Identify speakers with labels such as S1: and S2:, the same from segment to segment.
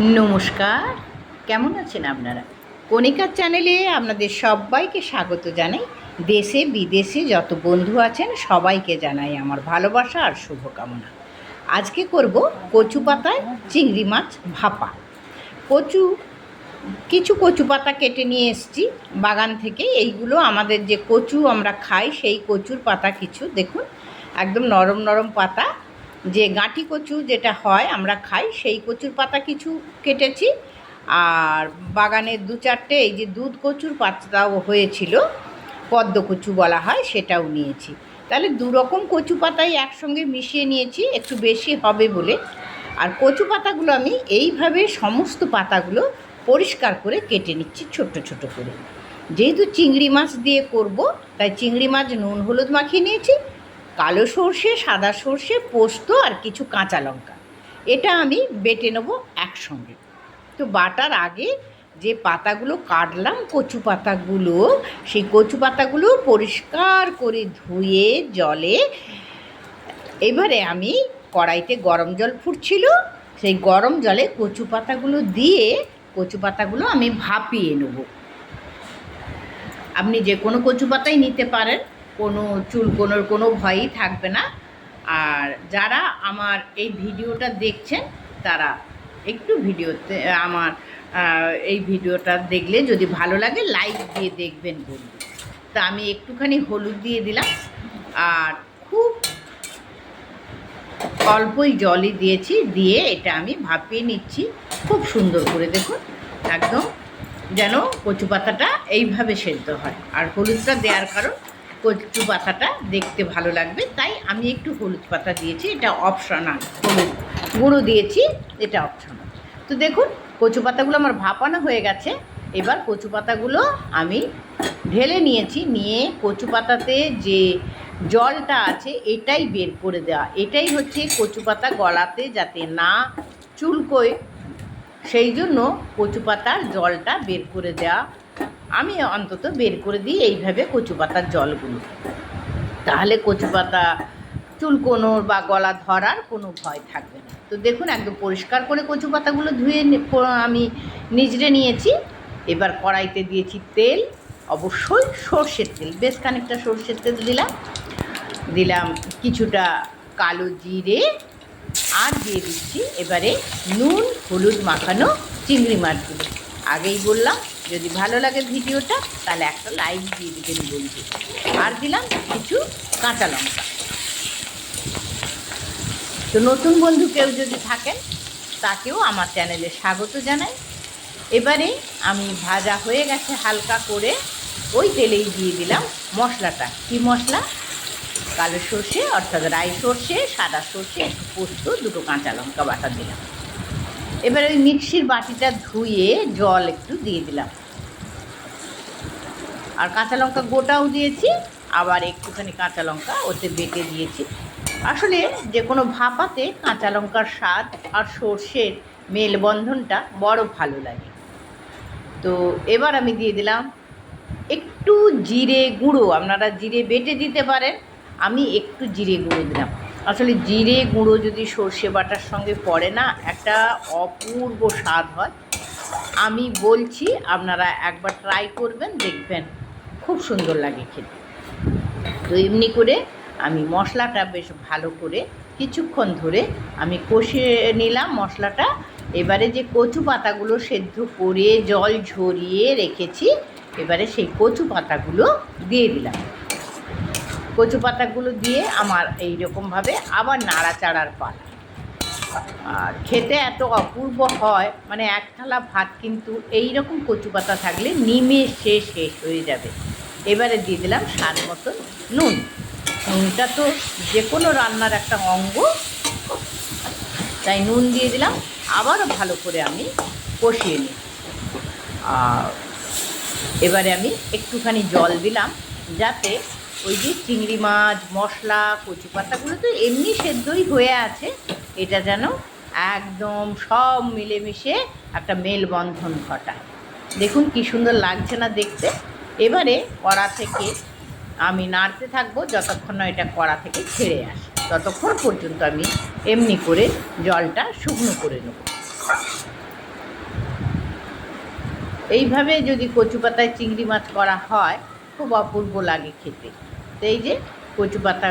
S1: নমস্কার। কেমন আছেন আপনারা? কণিকার চ্যানেলে আপনাদের সবাইকে স্বাগত জানাই। দেশে বিদেশে যত বন্ধু আছেন, সবাইকে জানাই আমার ভালোবাসা আর শুভকামনা। আজকে করব কচু পাতায় চিংড়ি মাছ ভাপা। কচু, কিছু কচু পাতা কেটে নিয়ে এসেছি বাগান থেকে। এইগুলো আমাদের যে কচু আমরা খাই, সেই কচুর পাতা কিছু। দেখুন, একদম নরম নরম পাতা। যে গাঁটি কচু যেটা হয়, আমরা খাই, সেই কচুর পাতা কিছু কেটেছি। আর বাগানের দু চারটে, এই যে দুধ কচুর পাতাও হয়েছিল, পদ্ম কচু বলা হয়, সেটাও নিয়েছি। তাহলে দু রকম কচু পাতাই একসঙ্গে মিশিয়ে নিয়েছি, একটু বেশি হবে বলে। আর কচু পাতাগুলো আমি এইভাবে সমস্ত পাতাগুলো পরিষ্কার করে কেটে নিচ্ছি ছোট্ট ছোট করে। যেহেতু চিংড়ি মাছ দিয়ে করব, তাই চিংড়ি মাছ নুন, হলুদ মাখিয়ে নিয়েছি কালো সর্ষে, সাদা সর্ষে, পোস্ত আর কিছু কাঁচা লঙ্কা। এটা আমি বেটে নেব একসঙ্গে। তো বাটার আগে যে পাতাগুলো কাটলাম, কচু পাতাগুলো, সেই কচু পাতাগুলো পরিষ্কার করে ধুয়ে, জলে এবারে আমি কড়াইতে গরম জল ফুটছিল। সেই গরম জলে কচু পাতাগুলো দিয়ে কচু পাতাগুলো আমি ভাপিয়ে নেব। আপনি যে কোনো কচু পাতাই নিতে পারেন। কোনো চুলকোনোর কোনো ভয়ই থাকবে না। আর যারা আমার এই ভিডিওটা দেখছেন, তারা একটু ভিডিওতে, আমার এই ভিডিওটা দেখলে যদি ভালো লাগে, লাইক দিয়ে দেখবেন বলুন তা আমি একটুখানি হলুদ দিয়ে দিলাম। আর খুব অল্পই জলই দিয়েছি, দিয়ে এটা আমি ভাপিয়ে নিচ্ছি। খুব সুন্দর করে দেখুন, একদম যেন কচু পাতাটা এইভাবে সেদ্ধ হয়। আর হলুদটা দেওয়ার কারণ কচু পাতাটা দেখতে ভালো লাগবে। তাই আমি একটু হলুদ পাতা দিয়েছি, এটা অপশনাল হলুদ। গুঁড়ো দিয়েছি, এটা অপশনাল তো দেখুন, কচু পাতাগুলো আমার ভাপানো হয়ে গেছে। এবার কচু পাতাগুলো আমি ঢেলে নিয়েছি, নিয়ে কচু পাতাতে যে জলটা আছে, এটাই বের করে দেওয়া। এটাই হচ্ছে কচু পাতা গলাতে যাতে না চুলকোয়। সেই জন্য কচু পাতার জলটা বের করে দেওয়া আমি অন্তত বের করে দিই এইভাবে কচু পাতার জলগুলো। তাহলে কচু পাতা চুলকোনোর বা গলা ধরার কোনো ভয় থাকবে না। তো দেখুন, একদম পরিষ্কার করে কচু পাতাগুলো ধুয়ে আমি নিজড়ে নিয়েছি। এবার কড়াইতে দিয়েছি তেল, অবশ্যই সর্ষের তেল। বেশ খানিকটা সর্ষের তেল দিলাম। দিলাম কিছুটা কালো জিরে আর দিয়ে দিচ্ছি এবারে নুন, হলুদ মাখানো চিংড়ি মাছগুলো। আগেই বললাম যদি ভালো লাগে ভিডিওটা, তাহলে একটা লাইক দিয়ে দিবেন বলছি আর দিলাম কিছু কাঁচা লঙ্কা। তো নতুন বন্ধু কেউ যদি থাকেন, তাকেও আমার চ্যানেলে স্বাগত জানাই। এবারে আমি ভাজা হয়ে গেছে হালকা করে, ওই তেলেই দিয়ে দিলাম মশলাটা। কি মশলা? কালো সর্ষে, অর্থাৎ রাই সর্ষে, সাদা সর্ষে, একটু পোস্ত, দুটো কাঁচা লঙ্কা বাটা দিলাম। এবার ওই মিক্সির বাটিটা ধুয়ে জল একটু দিয়ে দিলাম। আর কাঁচা লঙ্কা গোটাও দিয়েছি, আবার একটুখানি কাঁচা লঙ্কা ওতে বেটে দিয়েছি। আসলে যে কোনো ভাপাতে কাঁচা লঙ্কার স্বাদ আর সর্ষের মেলবন্ধনটা বড় ভালো লাগে। তো এবার আমি দিয়ে দিলাম একটু জিরে গুঁড়ো, আপনারা জিরে বেটে দিতে পারেন, আমি একটু জিরে গুঁড়ো দিলাম। আসলে জিরে গুঁড়ো যদি সর্ষে বাটার সঙ্গে পড়ে না, একটা অপূর্ব স্বাদ হয়। আমি বলছি, আপনারা একবার ট্রাই করবেন, দেখবেন খুব সুন্দর লাগে খেতে। তো এমনি করে আমি মশলাটা বেশ ভালো করে কিছুক্ষণ ধরে আমি কষিয়ে নিলাম মশলাটা। এবারে যে কচু পাতাগুলো সেদ্ধ করে জল ঝরিয়ে রেখেছি, এবারে সেই কচু পাতাগুলো দিয়ে দিলাম। কচু পাতাগুলো দিয়ে আমার এই রকমভাবে আবার নাড়াচাড়ার পালা আর খেতে এত অপূর্ব হয় মানে এক থালা ভাত কিন্তু এই রকম কচু পাতা থাকলে নিমেষে শেষ হয়ে যাবে। এবারে দিয়ে দিলাম স্বাদ মতো নুন। নুনটা তো যে কোনো রান্নার একটা অঙ্গ। তাই নুন দিয়ে দিলাম, আবারও ভালো করে আমি কষিয়ে নিই এবারে আমি একটুখানি জল দিলাম, যাতে ওই যে চিংড়ি মাছ, মশলা, কচু পাতাগুলো তো এমনি সেদ্ধই হয়ে আছে। এটা যেন একদম সব মিলেমিশে একটা মেলবন্ধন ঘটায়। দেখুন কি সুন্দর লাগছে না দেখতে। এবারে কড়া থেকে আমি নাড়তে থাকব, যতক্ষণ না এটা কড়া থেকে ছেড়ে আসে। ততক্ষণ পর্যন্ত আমি এমনি করে জলটা শুকনো করে নেব। এইভাবে যদি কচু পাতায় চিংড়ি মাছ করা হয়, খুব অপূর্ব লাগে খেতে। তো এই যে কচু পাতা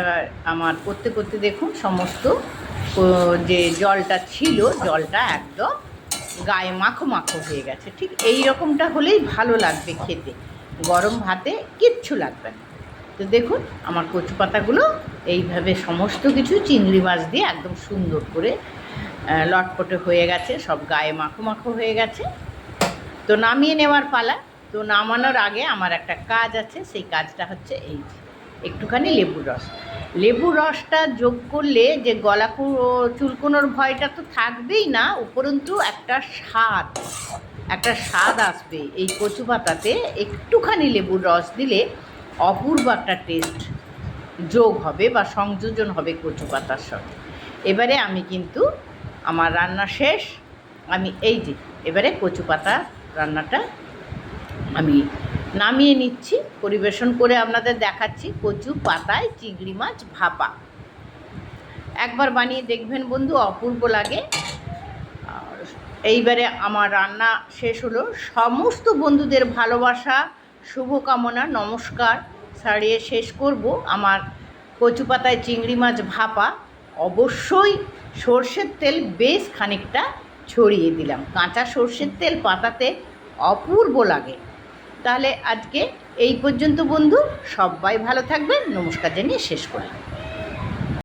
S1: আমার করতে করতে দেখুন সমস্ত যে জলটা ছিল জলটা একদম গায়ে মাখো মাখো হয়ে গেছে। ঠিক এই রকমটা হলেই ভালো লাগবে খেতে। গরম ভাতে কিচ্ছু লাগবে না। তো দেখুন আমার কচু পাতাগুলো এইভাবে সমস্ত কিছু চিংড়ি মাছ দিয়ে একদম সুন্দর করে লটপটে হয়ে গেছে সব গায়ে মাখো মাখো হয়ে গেছে। তো নামিয়ে নেওয়ার পালা। তো নামানোর আগে আমার একটা কাজ আছে সেই কাজটা হচ্ছে এই যে, একটুখানি লেবুর রস। লেবুর রসটা যোগ করলে যে গলা চুলকোনোর ভয়টা তো থাকবেই না, উপরন্তু একটা স্বাদ একটা স্বাদ আসবে এই কচু পাতাতে একটুখানি লেবুর রস দিলে অপূর্ব একটা টেস্ট যোগ হবে বা সংযোজন হবে কচু পাতার সঙ্গে। এবারে আমি কিন্তু আমার রান্না শেষ, আমি এই যে, এবারে কচু পাতা রান্নাটা আমি নামিয়ে নিচ্ছি, পরিবেশন করে আপনাদের দেখাচ্ছি কচু, পাতায় চিংড়ি মাছ ভাপা। একবার বানিয়ে দেখবেন বন্ধু, অপূর্ব লাগে। এইবারে আমার রান্না শেষ হলো। সমস্ত বন্ধুদের ভালোবাসা, শুভকামনা, নমস্কার ছাড়িয়ে শেষ করব আমার কচু পাতায় চিংড়ি মাছ ভাপা। অবশ্যই সর্ষের তেল বেশ খানিকটা ছড়িয়ে দিলাম। কাঁচা সর্ষের তেল পাতাতে অপূর্ব লাগে। তাহলে আজকে এই পর্যন্ত বন্ধু সবাই ভালো থাকবেন। নমস্কার জানিয়ে শেষ করলাম।